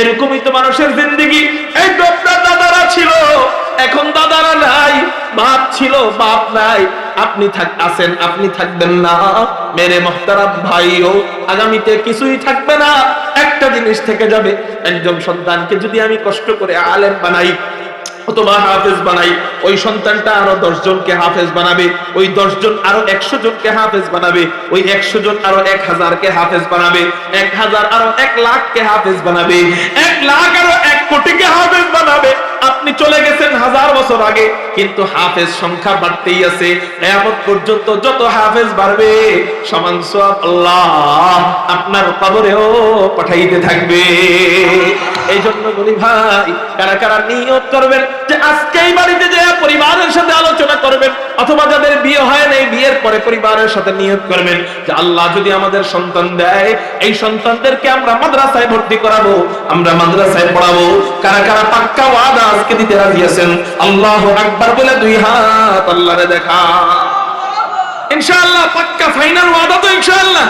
এরকমই তো মানুষের জিন্দিগি। এই আপনার দাদারা ছিল, এখন দাদারা নাই, বাপ ছিল, বাপ নাই। আপনি থাক, আছেন, আপনি থাকবেন না। মেরে মহতারাম ভাইও, আগামীতে কিছুই থাকবে না। একটা জিনিস থেকে যাবে, একজন সন্তানকে যদি আমি কষ্ট করে আলেম বানাই অথবা হাফেজ বানাই, ওই সন্তানটা আরও জনকে হাফেজ বানাবে, ওই দশ জন আরও একশো জনকে হাফেজ বানাবে, ওই একশো জন আরও এক হাজারকে হাফেজ বানাবে, এক হাজার আরও এক লাখকে হাফেজ বানাবে, এক লাখ আরও এক কোটিকে হাফেজ বানাবে। আপনি চলে গেছেন হাজার বছর আগে, কিন্তু হাফেজ সংখ্যা বাড়তেই আছে। এমন পর্যন্ত যত হাফেজ বাড়বে, সমান সওয়াব আল্লাহ আপনার কবরেও পাঠাইতে থাকবে। এই জন্য বলি ভাই, কারা কারা নিয়ত করবেন যে আজকেই বাড়িতে যে পরিবারের সাথে আলোচনা করবেন, অথবা যাদের বিয়ে হয় নাই, বিয়ের পরে পরিবারের সাথে নিয়ত করবেন, যে আল্লাহ যদি আমাদের সন্তান দেয়, এই সন্তানদেরকে আমরা মাদ্রাসায় ভর্তি করাবো, আমরা মাদ্রাসায় পড়াবো। কারা কারা পাক্কা ওয়াদা আজকে দিতে রাজি আছেন? আল্লাহ আকবার বলে দুই হাত আল্লাহরে দেখা। ইনশাআল্লাহ পাক্কা ফাইনাল ওয়াদা তো ইনশাআল্লাহ।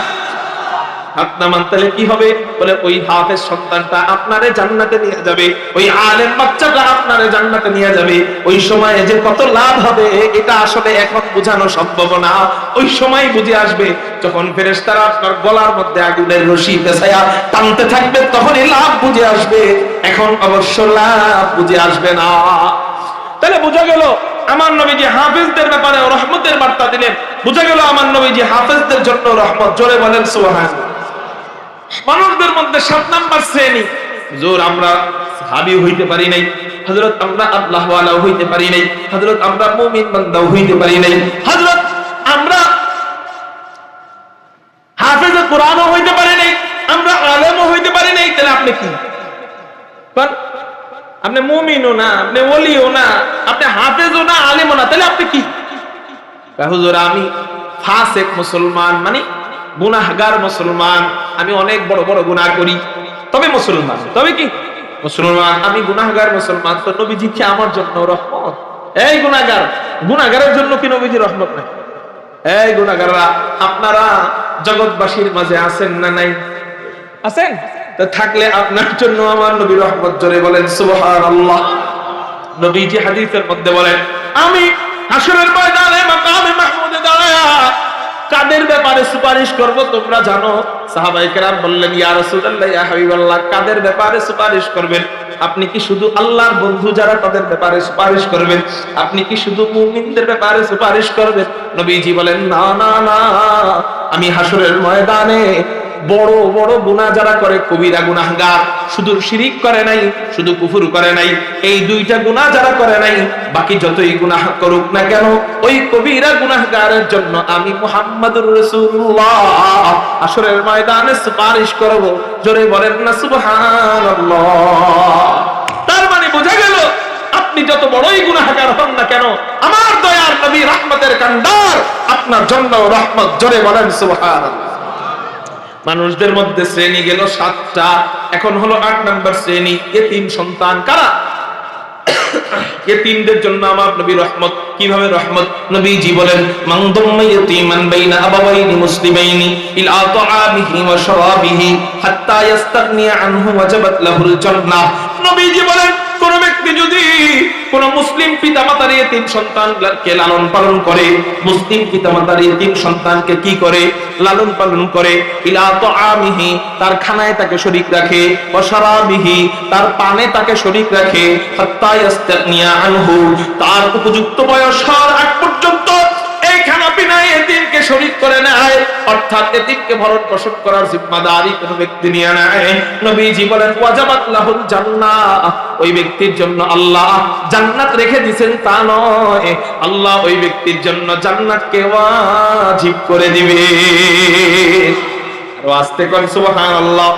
হাত নামান তাহলে কি হবে? বলে, ওই হাফেজ সন্তানটা আপনারে জান্নাতে নিয়ে যাবে, ওই আলেম বাচ্চাটা আপনারে জান্নাতে নিয়ে যাবে। ওই সময়ে যে কত লাভ হবে, এটা আসলে এখন বোঝানো সম্ভব না। ওই সময় বুঝে আসবে, যখন ফেরেশতারা আপনার গলার মধ্যে আগুনের রশি পেছায়া টানতে থাকবে, তখনই লাভ বুঝে আসবে। এখন অবশ্য লাভ বুঝে আসবে না। তাহলে বোঝা গেল, আমার নবী যে হাফেজদের ব্যাপারে রহমতের বার্তা দিলেন। বোঝা গেল, আমার নবী যে হাফেজদের জন্য রহমত, জোরে বলেন সুবহানাল্লাহ। মানুষদের মধ্যে সাত নাম্বার শ্রেণি জোর আমরা হাবি হইতে পারি নাই, হযরত আমরা আল্লাহ হইতে পারি নাই, হযরত আমরা মুমিন বান্দা হইতে পারি নাই, হযরত আমরা হাফেজ কোরআনও হইতে পারি নাই, আমরা আলেমও হইতে পারি নাই, তাহলে আপনি কি? আপনি মুমিনও না, আপনি ওলিও না, আপনি হাফেজও না, আলেমও না, তাহলে আপনি কি হুজুর, আমি ফাসেক মুসলমান মানে গুনাহগার মুসলমান আমি অনেক বড় বড় গুনাহ করি। তবে মুসলমান, তবে কি? মুসলমান, আমি গুনাহগার মুসলমান, তো নবীজি কি আমার জন্য রহমত? এই গুনাহগার, গুনাহগারের জন্য কি নবীজি রহমত নাই? এই গুনাহগাররা, আপনারা জগৎবাসীর মাঝে আছেন না নাই? আছেন? তো থাকলে আপনার জন্য আমার নবী রহমত জোরে বলেন, সুবহানাল্লাহ। নবীজি হাদিসের মধ্যে বলেন, আমি হাসরের ময়দানে, মাকামে মাহমুদে দাঁড়ায়া কাদের ব্যাপারে সুপারিশ করব তোমরা জানো? সাহাবাই কেরাম বললেন কাদের ব্যাপারে সুপারিশ করবেন? আপনি কি শুধু আল্লাহর বন্ধু যারা তাদের ব্যাপারে সুপারিশ করবেন? আপনি কি শুধু মুমিনদের ব্যাপারে সুপারিশ করবেন? নবীজি বলেন, না না না। আমি হাসুরের ময়দানে বড় বড় গুনাহ যারা করে, কবিরা গুনাহগার। শুধু শিরিক করে নাই, শুধু কুফুর করে নাই। এই দুইটা গুনাহ যারা করে নাই, বাকি যতই গুনাহ করুক না কেন, ওই কবিরা গুনাহগারের জন্য আমি মুহাম্মাদুর রাসূলুল্লাহ। আসরের ময়দানে সুপারিশ করব। জোরে বলেন না, সুবহানাল্লাহ। তার মানে বোঝা গেল, আপনি যত বড়ই গুনাহগার হন না কেন, আমার দয়ার নবী রহমতের কান্ডার, আপনার জন্য রহমত। জোরে বলেন, সুবহানাল্লাহ। মানুষদের মধ্যে শ্রেণি গেল সাতটা, এখন হলো আট নাম্বার শ্রেণি। এ তিন সন্তান কারা? এতিমদের জন্য আমার নবী রহমত। কীভাবে রহমত? নবীজি বলেন, মান দাম্মা ইয়াতীমান বাইনা আবাওয়াইনি মুসলিমাইনি ইলা তাআমিহি ওয়া শারাবিহি হাত্তা ইস্তাগনিয়া আনহু ওয়াজাবাত লাহুল জান্নাহ। নবীজি বলেন কোন ব্যক্তি যদি কোন মুসলিম পিতামাতার সন্তানকে লালন পালন করে, মুসলিম পিতামাতার সন্তানকে কি করে? লালন পালন করে। ইলা তাআমিহি, তার খানায় তাকে শরিক রাখে। তার পানে তাকে শরিক রাখে। হাত্তা আনহু, তার উপযুক্ত বয়স হওয়ার আগ পর্যন্ত এতিমকে শরীক করে নেয়, অর্থাৎ এতিমকে ভরণ পোষণ করার জিম্মাদারি কোন ব্যক্তি নিয়ে নেয়। নবীজি বলেন, ওয়াজাবাত লাহুল জান্নাহ। ওই ব্যক্তির জন্য আল্লাহ জান্নাত রেখে দিবেন তা নয়। আল্লাহ ওই ব্যক্তির জন্য জান্নাতকে ওয়াজিব করে দিবে। আর আস্তে কোন, সুবহানাল্লাহ।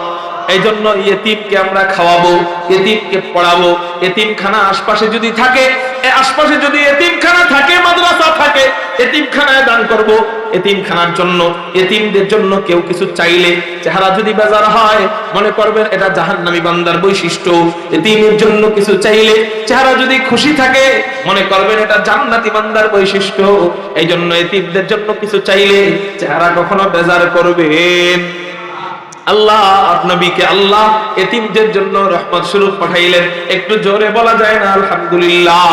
এই জন্য এতিমকে আমরা খাওয়াবো এতিমকে পড়াবো। এতিমখানা আশপাশে যদি থাকে আশপাশে যদি এতিমখানা থাকে, মাদ্রাসা থাকে, এতিমখানায় দান করব। এতিমখানার জন্য, এতিমদের জন্য কেউ কিছু চাইলে চেহারা যদি বেজার হয়, মনে করবেন এটা জাহান্নামী বান্দার বৈশিষ্ট্য। এতিমের জন্য কিছু চাইলে চেহারা যদি খুশি থাকে, মনে করবেন এটা জান্নাতি বান্দার বৈশিষ্ট্য। এই জন্য এতিমদের জন্য কিছু চাইলে চেহারা কখনো বেজার করবেন। আল্লাহ নবীকে আল্লাহ, এতিমদের জন্য রহমত স্বরূপ পাঠাইলেন। একটু জোরে বলা যায় না, আলহামদুলিল্লাহ।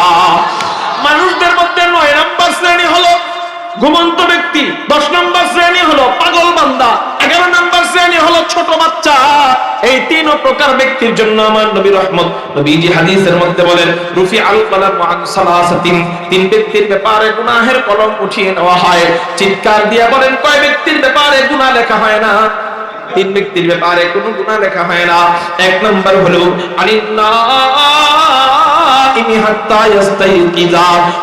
মানুষদের মধ্যে নয় নাম্বার শ্রেণি হলো ঘুমন্ত ব্যক্তি, দশ নম্বর শ্রেণি হলো পাগল বান্দা, এগারো নম্বর শ্রেণি হলো ছোট বাচ্চা। এই তিন প্রকার ব্যক্তির জন্য আমার নবী রহমত। নবীজি হাদিসের মধ্যে বলেন, রুফি আল কলাম আন তিন ব্যক্তির ব্যাপারে গুনাহের কলম উঠিয়ে নেওয়া হয়। চিৎকার দিয়ে বলেন, কয় ব্যক্তির ব্যাপারে গুনাহ লেখা হয় না? তিন ব্যক্তির ব্যাপারে কোনো গুনাহ লেখা হয় না। এক নম্বর হলো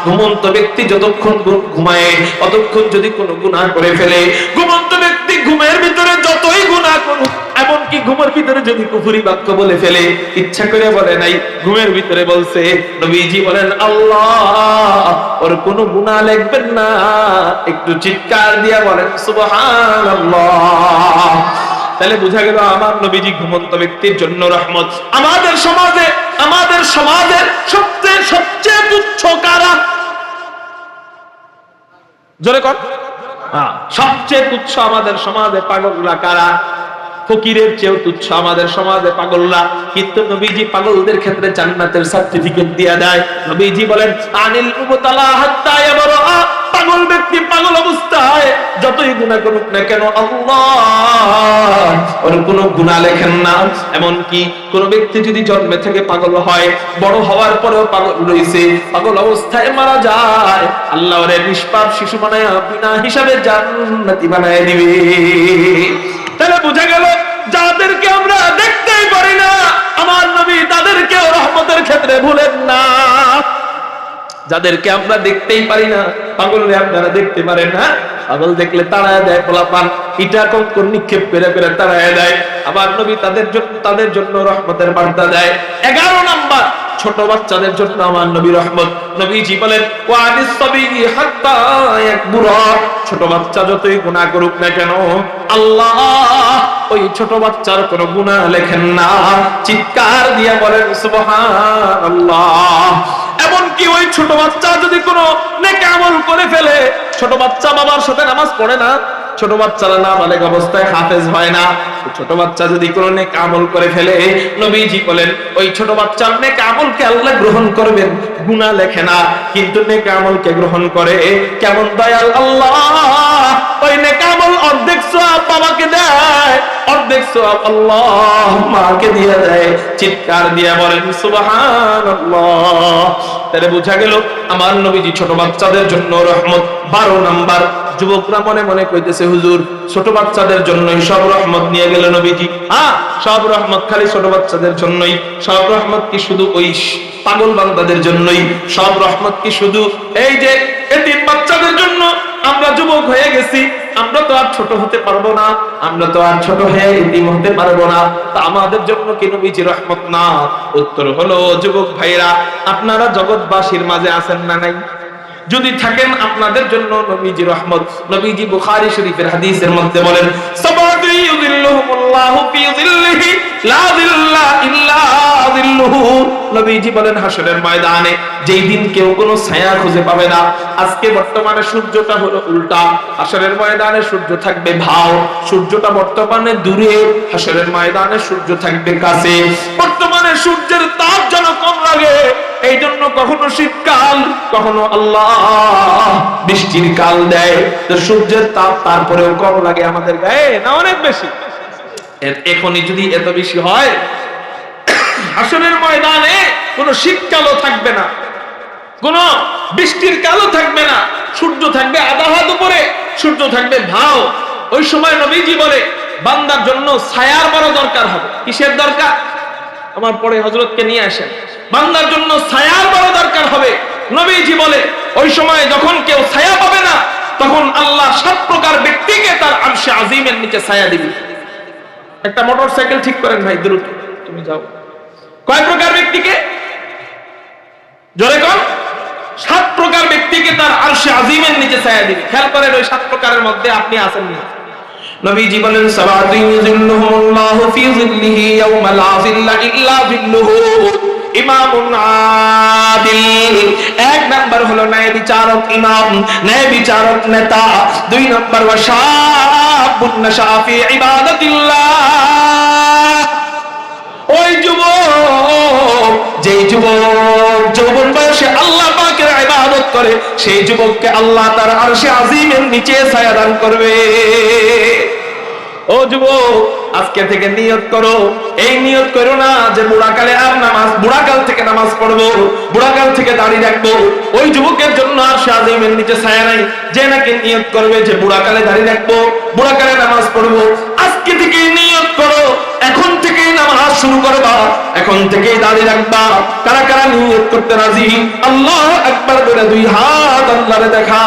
ঘুমন্ত ব্যক্তি যতক্ষণ ঘুমায়, ততক্ষণ যদি কোনো গুনাহ করে ফেলে, ঘুমন্ত ব্যক্তি ঘুমের ভিতরে যতই গুনাহ করুক, এমনকি ঘুমের ভিতরে যদি কুফুরি বাক্য বলে ফেলে, ইচ্ছা করে বলে নাই, ঘুমের ভিতরে বলছে, নবীজি বলেন, আল্লাহ, ওর কোনো গুনাহ লিখবেন না। একটু চিৎকার দিয়া বলেন, সুবহানাল্লাহ। তাহলে বোঝা গেল আমার নবীজি ঘুমন্ত ব্যক্তির জন্য রহমত। আমাদের সমাজে আমাদের সমাজের সবচেয়ে সবচেয়ে তুচ্ছ কারা? জোরে কর। হ্যাঁ, সবচেয়ে তুচ্ছ আমাদের সমাজে পাগলরা কারা? ফকিরের চেয়েও তুচ্ছ আমাদের সমাজে পাগলরা। কিন্তু নবীজি পাগলদের ক্ষেত্রে জান্নাতের সার্টিফিকেট দিয়ে দেয়। নবীজি বলেন আনিল মুবতালা হাত্তা ইয়াবরা যতই গুনাহ করুক না কেন, আল্লাহ কোনো গুনাহ লেখেন না। এমন কি কোন ব্যক্তি যদি জন্মে থেকে পাগল হয়, বড় হওয়ার পরেও পাগল রয়েছে, পাগল অবস্থায় মারা যায়। আল্লাহ নিষ্পাপ শিশু বানায়, বিনা হিসাবে জান্নাতি বানায় দিবে। তাহলে বোঝা গেল, যাদেরকে আমরা দেখতেই পারি না, আমার নবী তাদেরকেও রহমতের ক্ষেত্রে ভুলেন না। যাদেরকে আমরা দেখতেই পারি না, পাগলরে আপনারা দেখতে পারেন না। পাগল দেখলে তাড়ায় দেয় পোলাপান। ইটা কঙ্কর নিক্ষেপ করে করে তাড়ায় দেয়। আবার নবী তাদের জন্য তাদের জন্য রহমতের বার্তা দেয়। এগারো নাম্বার, ছোট বাচ্চাদের জন্য আমার নবী রহমত। নবীজি বলেন ছোট বাচ্চা যতই গুনাহ করুক না কেন, আল্লাহ ওই ছোট বাচ্চার কোনো গুনাহ লেখেন না। চিৎকার দিয়ে বলেন, সুবহানাল্লাহ। এমনকি ওই ছোট বাচ্চা যদি কোনো নেক আমল করে ফেলে ছোট বাচ্চা বাবার সাথে নামাজ পড়ে না, ছোট বাচ্চারা না বালেক অবস্থায় হাফেজ হয় না। ছোট বাচ্চা যদি কোনো নেক আমল করে ফেলে, নবীজি বলেন, ওই ছোট বাচ্চা আপনি আমলকে আল্লাহ গ্রহণ করবেন। গুনাহ লেখে না। কিন্তু নেক আমলকে গ্রহণ করে? কেমন দয়াল আল্লাহ? ওই নেক আমল অর্ধেক সওয়াব বাবাকে দেয়, অর্ধেক সওয়াব আল্লাহ মাকে দিয়ে দেয়। চিৎকার দিয়ে বলেন, সুবহানাল্লাহ। তাহলে বোঝা গেল, আমার নবীজি ছোট বাচ্চাদের জন্য রহমত। বারো নাম্বার, যুবকরা মনে মনে কইতেছে, হুজুর, ছোট বাচ্চাদের জন্যই সব রহমত নিয়ে গেল নবীজি। হ্যাঁ সব রহমত খালি ছোট বাচ্চাদের জন্যই। সব রহমত কি শুধু ওই পাগল বান্দাদের জন্যই সব রহমত কি শুধু এই যে এতিম বাচ্চাদের জন্য আমরা যুবক হয়ে গেছি, আমরা তো আর ছোট হতে পারব না, আমরা তো আর ছোট হয়ে এতিম হতে পারব না। তা আমাদের জন্য কি নবীজি রহমত না? উত্তর হলো, যুবক ভাইরা আপনারা জগৎবাসীর মাঝে আছেন না নাই? যদি থাকেন, আপনাদের জন্য নবীজি রহমত। নবীজি বুখারী শরীফের হাদিসের মধ্যে বলেন সাবাতু বর্তমানে দূরে। হাসরের ময়দানে সূর্য থাকবে কাছে। বর্তমানে সূর্যের তাপ যেন কম লাগে এই জন্য কখনো শীতকাল, কখনো আল্লাহ বৃষ্টির কাল দেয়। সূর্যের তাপ তারপরেও কম লাগে আমাদের গায়ে। না অনেক এ- এখনই যদি এত বেশি হয় হাসনের ময়দানে কোনো শীতকালও থাকবে না, কোন বৃষ্টির কালও থাকবে না, সূর্য থাকবে আধা হাত উপরে, সূর্য থাকবে ভাও। ওই সময় নবীজি বলে, বান্দার জন্য ছায়ার বড় দরকার হবে। কিসের দরকার? আমার পরে হজরতকে নিয়ে আসেন। বান্দার জন্য ছায়ার বড় দরকার হবে। নবীজি বলে, ওই সময় যখন কেউ ছায়া পাবে না ব্যক্তিকে তার আরশে আজিমের নিচে ছায়া দিবে। একটা মোটর সাইকেল ঠিক করেন ভাই, দ্রুত। তুমি যাও। কয় প্রকার ব্যক্তিকে? জোরে সাত প্রকার ব্যক্তিকে তার আজিমের নিচে ছায়া দিবে। খেয়াল করেন, ওই সাত প্রকারের মধ্যে আপনি আছেন না। যিল্লুহু ইমামুন এক নাম্বার হলো ন্যায় বিচারক ইমাম, ন্যায় বিচারক নেতা। দুই ওই যুবক, যেই যুবক যৌবন বয়সে আল্লাহ পাকের ইবাদত করে, সেই যুবককে আল্লাহ তার আরশে আজিমের নিচে ছায়া দান করবে। ও যুবক, আজকে থেকে নিয়ত করো। এই নিয়ত করো না যে বুড়াকালে আর নামাজ বুড়াকাল থেকে নামাজ পড়ব, বুড়াকাল থেকে দাঁড়িয়ে রাখব। ওই যুবকের জন্য আর শাহিমের নিচে ছায়া নাই। যে নাকি নিয়ত করবে যে বুড়াকালে দাঁড়িয়ে রাখব, বুড়াকালে নামাজ পড়ব। আজকে থেকে নিয়ত করো। এখন থেকেই নামাজ শুরু করবা। এখন থেকেই দাঁড়িয়ে রাখবা। কারা কারা নিয়ত করতে রাজি? আল্লাহ একবার করে দুই হাত আল্লাহরে দেখা।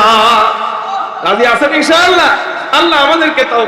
রাজি আছেন ইনশাআল্লাহ? আল্লাহ আমাদেরকে তাও